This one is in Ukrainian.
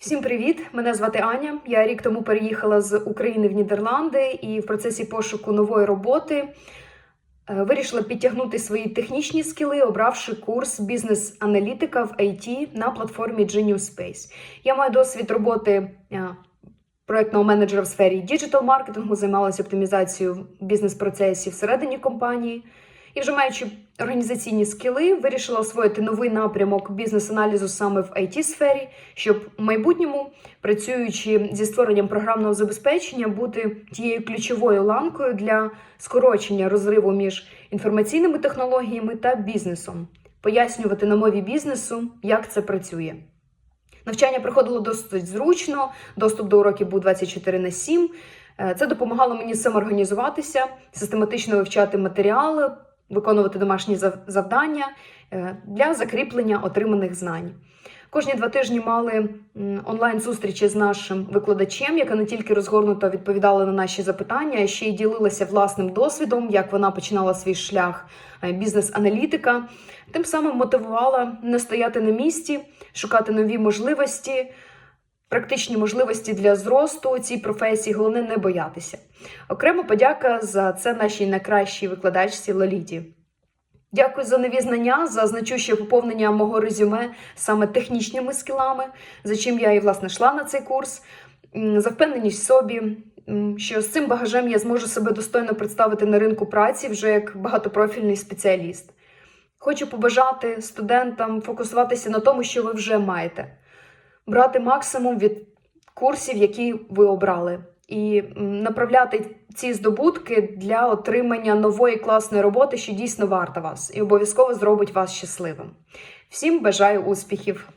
Всім привіт! Мене звати Аня. Я рік тому переїхала з України в Нідерланди і в процесі пошуку нової роботи е, вирішила підтягнути свої технічні скіли, обравши курс бізнес-аналітика в IT на платформі Genius Space. Я маю досвід роботи е, проектного менеджера в сфері діджитал-маркетингу, займалася оптимізацією бізнес-процесів всередині компанії. І вже маючи організаційні скіли, вирішила освоїти новий напрямок бізнес-аналізу саме в it сфері щоб в майбутньому, працюючи зі створенням програмного забезпечення, бути тією ключовою ланкою для скорочення розриву між інформаційними технологіями та бізнесом, пояснювати на мові бізнесу, як це працює. Навчання проходило досить зручно, доступ до уроків був 24 на 7. Е, Це допомагало мені самоорганізуватися, систематично вивчати матеріали, виконувати домашні зав- завдання е, для закріплення отриманих знань. Кожні два тижні мали онлайн-зустрічі з нашим викладачем, яка не тільки розгорнуто відповідала на наші запитання, а ще й ділилася власним досвідом, як вона починала свій шлях е, бізнес-аналітика. Тим самим мотивувала не стояти на місці, шукати нові можливості, практичні можливості для зросту цій професії. Головне не боятися. Окремо подяка за це нашій найкращій викладачці Лоліді. Дякую за нові знання, за значуще поповнення мого резюме саме технічними скілами, за чим я і власне йшла на цей курс, за впевненість в собі, що з цим багажем я зможу себе достойно представити на ринку праці вже як багатопрофільний спеціаліст. Хочу побажати студентам фокусуватися на тому, що ви вже маєте, брати максимум від курсів, які ви обрали, і направляти ці здобутки для отримання нової класної роботи, що дійсно варта вас, і обов'язково зробить вас щасливим. Всім бажаю успіхів!